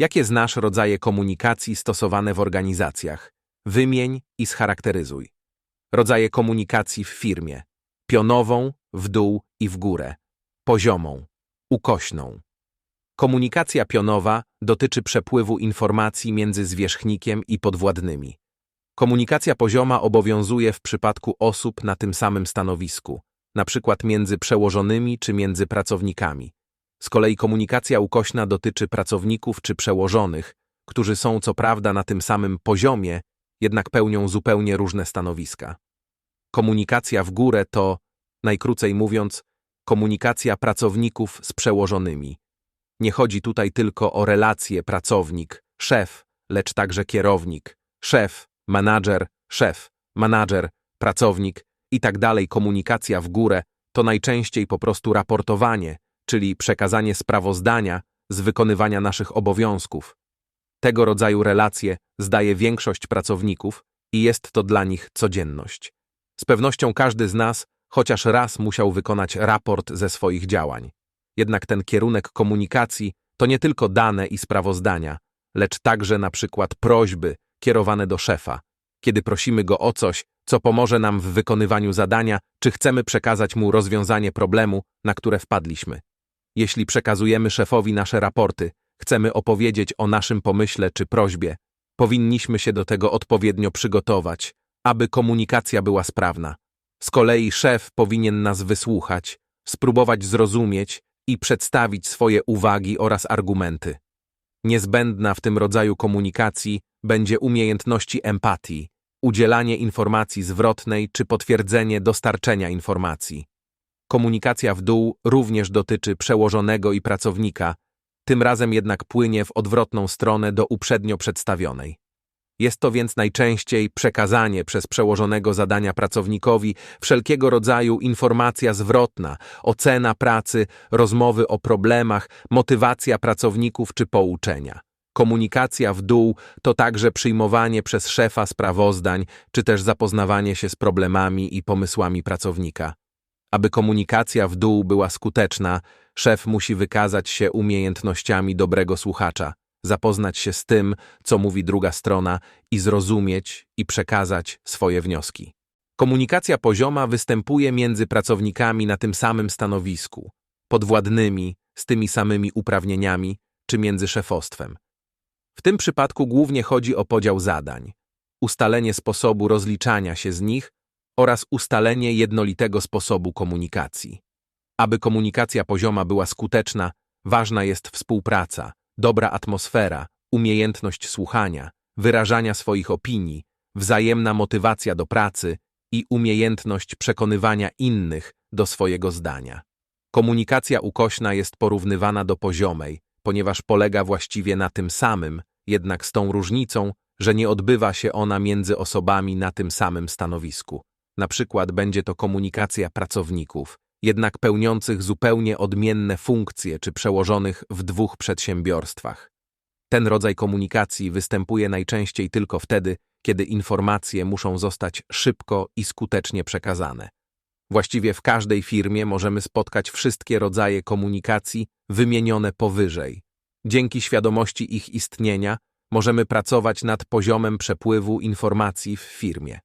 Jakie znasz rodzaje komunikacji stosowane w organizacjach? Wymień i scharakteryzuj. Rodzaje komunikacji w firmie. Pionową, w dół i w górę. Poziomą, ukośną. Komunikacja pionowa dotyczy przepływu informacji między zwierzchnikiem i podwładnymi. Komunikacja pozioma obowiązuje w przypadku osób na tym samym stanowisku, przykład między przełożonymi czy między pracownikami. Z kolei komunikacja ukośna dotyczy pracowników czy przełożonych, którzy są co prawda na tym samym poziomie, jednak pełnią zupełnie różne stanowiska. Komunikacja w górę to, najkrócej mówiąc, komunikacja pracowników z przełożonymi. Nie chodzi tutaj tylko o relacje pracownik, szef, lecz także kierownik, szef, menadżer, szef, menadżer, pracownik i tak dalej. Komunikacja w górę to najczęściej po prostu raportowanie, czyli przekazanie sprawozdania z wykonywania naszych obowiązków. Tego rodzaju relacje zdaje większość pracowników i jest to dla nich codzienność. Z pewnością każdy z nas chociaż raz musiał wykonać raport ze swoich działań. Jednak ten kierunek komunikacji to nie tylko dane i sprawozdania, lecz także na przykład prośby kierowane do szefa, kiedy prosimy go o coś, co pomoże nam w wykonywaniu zadania, czy chcemy przekazać mu rozwiązanie problemu, na które wpadliśmy. Jeśli przekazujemy szefowi nasze raporty, chcemy opowiedzieć o naszym pomyśle czy prośbie, powinniśmy się do tego odpowiednio przygotować, aby komunikacja była sprawna. Z kolei szef powinien nas wysłuchać, spróbować zrozumieć i przedstawić swoje uwagi oraz argumenty. Niezbędna w tym rodzaju komunikacji będzie umiejętności empatii, udzielanie informacji zwrotnej czy potwierdzenie dostarczenia informacji. Komunikacja w dół również dotyczy przełożonego i pracownika, tym razem jednak płynie w odwrotną stronę do uprzednio przedstawionej. Jest to więc najczęściej przekazanie przez przełożonego zadania pracownikowi wszelkiego rodzaju informacja zwrotna, ocena pracy, rozmowy o problemach, motywacja pracowników czy pouczenia. Komunikacja w dół to także przyjmowanie przez szefa sprawozdań, czy też zapoznawanie się z problemami i pomysłami pracownika. Aby komunikacja w dół była skuteczna, szef musi wykazać się umiejętnościami dobrego słuchacza, zapoznać się z tym, co mówi druga strona i zrozumieć i przekazać swoje wnioski. Komunikacja pozioma występuje między pracownikami na tym samym stanowisku, podwładnymi, z tymi samymi uprawnieniami, czy między szefostwem. W tym przypadku głównie chodzi o podział zadań, ustalenie sposobu rozliczania się z nich oraz ustalenie jednolitego sposobu komunikacji. Aby komunikacja pozioma była skuteczna, ważna jest współpraca, dobra atmosfera, umiejętność słuchania, wyrażania swoich opinii, wzajemna motywacja do pracy i umiejętność przekonywania innych do swojego zdania. Komunikacja ukośna jest porównywana do poziomej, ponieważ polega właściwie na tym samym, jednak z tą różnicą, że nie odbywa się ona między osobami na tym samym stanowisku. Na przykład będzie to komunikacja pracowników, jednak pełniących zupełnie odmienne funkcje czy przełożonych w dwóch przedsiębiorstwach. Ten rodzaj komunikacji występuje najczęściej tylko wtedy, kiedy informacje muszą zostać szybko i skutecznie przekazane. Właściwie w każdej firmie możemy spotkać wszystkie rodzaje komunikacji wymienione powyżej. Dzięki świadomości ich istnienia możemy pracować nad poziomem przepływu informacji w firmie.